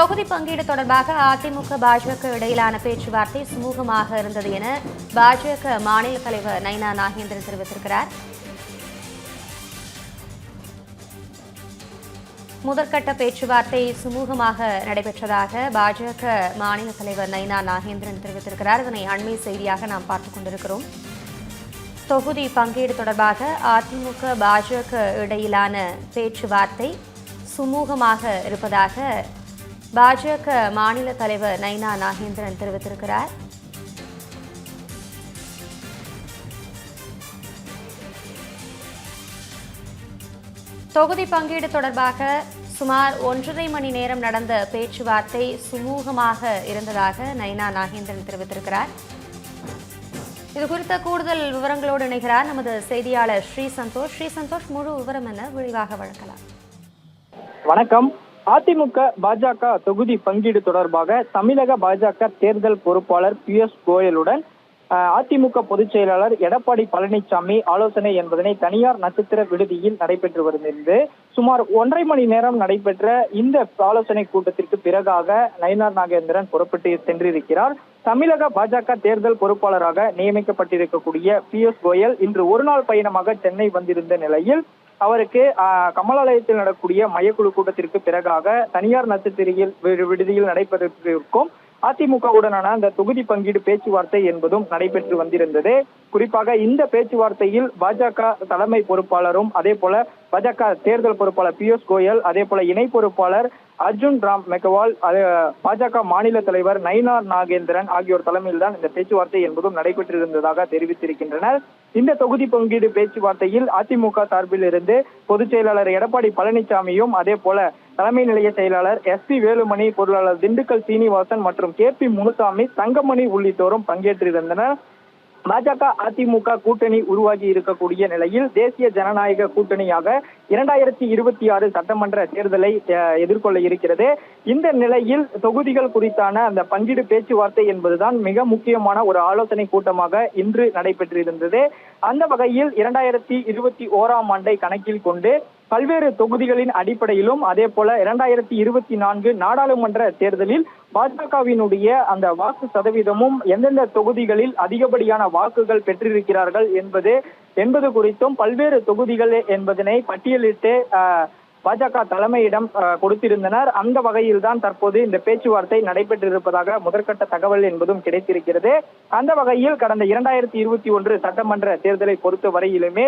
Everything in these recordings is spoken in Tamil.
தொகுதி பங்கீடு தொடர்பாக அதிமுக பாஜக இடையிலான பேச்சுவார்த்தை சுமூகமாக இருந்தது என பாஜக மாநில தலைவர் நைனா நாகேந்திரன் தெரிவித்திருக்கிறார். முதற்கட்ட பேச்சுவார்த்தை சுமூகமாக நடைபெற்றதாக பாஜக மாநில தலைவர் நைனா நாகேந்திரன் தெரிவித்திருக்கிறார். இதனை அண்மை செய்தியாக நாம் பார்த்துக் கொண்டிருக்கிறோம். தொகுதி பங்கீடு தொடர்பாக அதிமுக பாஜக இடையிலான பேச்சுவார்த்தை சுமூகமாக இருப்பதாக பாஜக மாநில தலைவர் நைனா நாகேந்திரன் தெரிவித்திருக்கிறார். தொகுதி பங்கீடு தொடர்பாக சுமார் ஒன்றரை மணி நேரம் நடந்த பேச்சுவார்த்தை சுமூகமாக இருந்ததாக நைனா நாகேந்திரன் தெரிவித்திருக்கிறார். இது குறித்த கூடுதல் விவரங்களோடு இணைகிறார் நமது செய்தியாளர் ஸ்ரீ சந்தோஷ். ஸ்ரீ சந்தோஷ் முழு விவரம் என விரிவாக வழங்கலாம். வணக்கம். அதிமுக பாஜக தொகுதி பங்கீடு தொடர்பாக தமிழக பாஜக தேர்தல் பொறுப்பாளர் பியூஷ் கோயலுடன் அதிமுக பொதுச் செயலாளர் எடப்பாடி பழனிசாமி ஆலோசனை என்பதனை தனியார் நட்சத்திர விடுதியில் நடைபெற்று வருகிறது. சுமார் ஒன்றரை மணி நேரம் நடைபெற்ற இந்த ஆலோசனை கூட்டத்திற்கு பிறகாக நயினார் நாகேந்திரன் புறப்பட்டு சென்றிருக்கிறார். தமிழக பாஜக தேர்தல் பொறுப்பாளராக நியமிக்கப்பட்டிருக்கக்கூடிய பியூஷ் கோயல் இன்று ஒரு நாள் பயணமாக சென்னை வந்திருந்த நிலையில் அவருக்கு கமலாலயத்தில் நடக்கூடிய மையக்குழு கூட்டத்திற்கு பிறகாக தனியார் நட்சத்திரியில் விடுதியில் நடைபெற்றிருக்கும் அதிமுகவுடனான அந்த தொகுதி பங்கீடு பேச்சுவார்த்தை என்பதும் நடைபெற்று வந்திருந்தது. குறிப்பாக இந்த பேச்சுவார்த்தையில் பாஜக தலைமை பொறுப்பாளரும் அதே போல பாஜக தேர்தல் பொறுப்பாளர் பியூஷ் கோயல் அதே போல இணை பொறுப்பாளர் அர்ஜுன் ராம் மெகவால் பாஜக மாநில தலைவர் நயினார் நாகேந்திரன் ஆகியோர் தலைமையில் தான் இந்த பேச்சுவார்த்தை என்பதும் நடைபெற்றிருந்ததாக தெரிவித்திருக்கின்றனர். இந்த தொகுதி பங்கீடு பேச்சுவார்த்தையில் அதிமுக சார்பில் இருந்து பொதுச் செயலாளர் எடப்பாடி பழனிசாமியும் அதே போல தலைமை நிலைய செயலாளர் எஸ் பி வேலுமணி பொருளாளர் திண்டுக்கல் சீனிவாசன் மற்றும் கே பி முனுசாமி தங்கமணி உள்ளிட்டோரும் பங்கேற்றிருந்தனர். பாஜக அதிமுக கூட்டணி உருவாகி இருக்கக்கூடிய நிலையில் தேசிய ஜனநாயக கூட்டணியாக இரண்டாயிரத்தி இருபத்தி ஆறு சட்டமன்ற தேர்தலை அஹ், எதிர்கொள்ள இருக்கிறது. இந்த நிலையில் தொகுதிகள் குறித்தான அந்த பங்கீடு பேச்சுவார்த்தை என்பதுதான் மிக முக்கியமான ஒரு ஆலோசனை கூட்டமாக இன்று நடைபெற்றிருந்தது. அந்த வகையில் இரண்டாயிரத்தி இருபத்தி ஓராம் ஆண்டை கணக்கில் கொண்டு பல்வேறு தொகுதிகளின் அடிப்படையிலும் அதே போல இரண்டாயிரத்தி இருபத்தி நான்கு நாடாளுமன்ற தேர்தலில் பாஜகவினுடைய அந்த வாக்கு சதவீதமும் எந்தெந்த தொகுதிகளில் அதிகப்படியான வாக்குகள் பெற்றிருக்கிறார்கள் என்பது என்பது குறித்தும் பல்வேறு தொகுதிகள் என்பதனை பட்டியலிட்டு ஆஹ், பாஜக தலைமையிடம் கொடுத்திருந்தனர். அந்த வகையில்தான் தற்போது இந்த பேச்சுவார்த்தை நடைபெற்றிருப்பதாக முதற்கட்ட தகவல் என்பதும் கிடைத்திருக்கிறது. அந்த வகையில் கடந்த இரண்டாயிரத்தி இருபத்தி ஒன்று சட்டமன்ற தேர்தலை பொறுத்த வரையிலுமே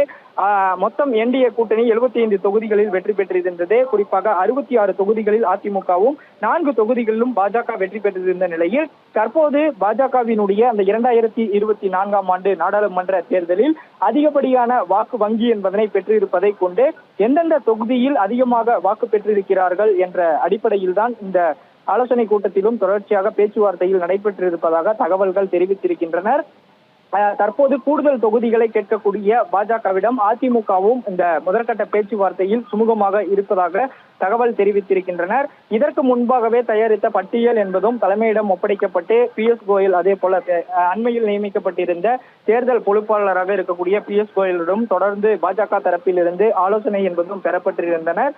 மொத்தம் என்டிஏ கூட்டணி எழுபத்தி ஐந்து தொகுதிகளில் வெற்றி பெற்றிருந்தது. குறிப்பாக அறுபத்தி ஆறு தொகுதிகளில் அதிமுகவும் நான்கு தொகுதிகளிலும் பாஜக வெற்றி பெற்றிருந்த நிலையில் தற்போது பாஜகவினுடைய அந்த இரண்டாயிரத்தி இருபத்தி நான்காம் ஆண்டு நாடாளுமன்ற தேர்தலில் அதிகப்படியான வாக்கு வங்கி என்பதனை பெற்றிருப்பதை கொண்டு எந்தெந்த தொகுதியில் அதிக அதிகமாக வாக்கு பெற்றிருக்கிறார்கள் என்ற அடிப்படையில் தான் இந்த ஆலோசனை கூட்டத்திலும் தொடர்ச்சியாக பேச்சுவார்த்தையில் நடைபெற்றிருப்பதாக தகவல்கள் தெரிவித்திருக்கின்றனர். தற்போது கூடுதல் தொகுதிகளை கேட்கக்கூடிய பாஜகவிடம் அதிமுகவும் இந்த முதற்கட்ட பேச்சுவார்த்தையில் சுமூகமாக இருப்பதாக தகவல் தெரிவித்திருக்கின்றனர். இதற்கு முன்பாகவே தயாரித்த பட்டியல் என்பதும் தலைமையிடம் ஒப்படைக்கப்பட்டு பி எஸ் கோயல் அதே போல அண்மையில் நியமிக்கப்பட்டிருந்த தேர்தல் பொறுப்பாளராக இருக்கக்கூடிய பி எஸ் கோயலிடம் தொடர்ந்து பாஜக தரப்பிலிருந்து ஆலோசனை என்பதும் பெறப்பட்டிருந்தனர்.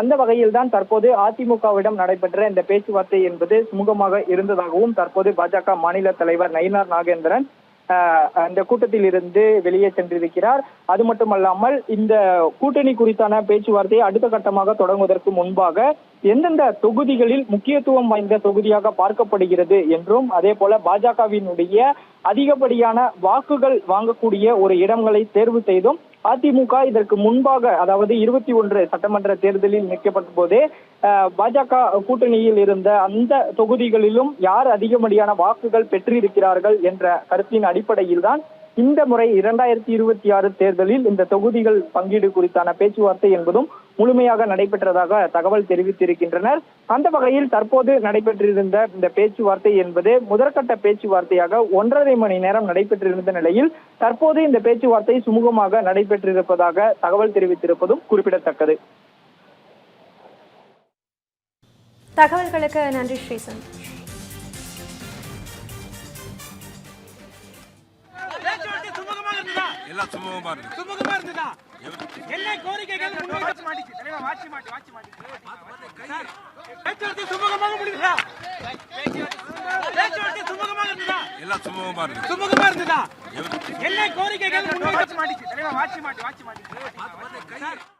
அந்த வகையில் தான் தற்போது அதிமுகவிடம் நடைபெற்ற இந்த பேச்சுவார்த்தை என்பது சுமூகமாக இருந்ததாகவும் தற்போது பாஜக மாநில தலைவர் நயினார் நாகேந்திரன் அந்த கூட்டத்தில் இருந்து வெளியே சென்றிருக்கிறார். அது மட்டுமல்லாமல் இந்த கூட்டணி குறித்தான பேச்சுவார்த்தையை அடுத்த கட்டமாக தொடங்குவதற்கு முன்பாக எந்தெந்த தொகுதிகளில் முக்கியத்துவம் வாய்ந்த தொகுதியாக பார்க்கப்படுகிறது என்றும் அதே போல பாஜகவினுடைய அதிகப்படியான வாக்குகள் வாங்கக்கூடிய ஒரு இடங்களை தேர்வு செய்தும் அதிமுக இதற்கு முன்பாக அதாவது இருபத்தி ஒன்று சட்டமன்ற தேர்தலில் நிற்கப்பட்ட போதே பாஜக கூட்டணியில் இருந்த அந்த தொகுதிகளிலும் யார் அதிகப்படியான வாக்குகள் பெற்றிருக்கிறார்கள் என்ற கருத்தின் அடிப்படையில் தான் இந்த முறை இரண்டாயிரத்தி இருபத்தி ஆறு தேர்தலில் இந்த தொகுதிகள் பங்கீடு குறித்தான பேச்சுவார்த்தை என்பதும் முழுமையாக நடைபெற்றதாக தகவல் தெரிவித்திருக்கின்றனர். அந்த வகையில் தற்போது நடைபெற்றிருந்த இந்த பேச்சுவார்த்தை என்பது முதற்கட்ட பேச்சுவார்த்தையாக ஒன்றரை மணி நேரம் நடைபெற்றிருந்த நிலையில் தற்போது இந்த பேச்சுவார்த்தை சுமூகமாக நடைபெற்றிருப்பதாக தகவல் தெரிவித்திருப்பதும் குறிப்பிடத்தக்கது. தகவல்களுக்கு நன்றி ஸ்ரீ எல்லாம் சுமூகமா இருக்கு. சுமூகமா இருந்ததா? என்ன கோரிக்கைகள் முன்வைக்க மாட்டேங்குது தலைவா வாட்சி மாட்டி வாட்சி மாட்டி பேச்சுவார்த்தை சுமூகமாக முடிந்ததா? பேச்சுவார்த்தை சுமூகமாக இருந்ததா? எல்லாம் சுமூகமா இருக்கு. சுமூகமா இருந்ததா? என்ன கோரிக்கைகள் முன்வைக்க மாட்டேங்குது தலைவா வாட்சி மாட்டி வாட்சி மாட்டி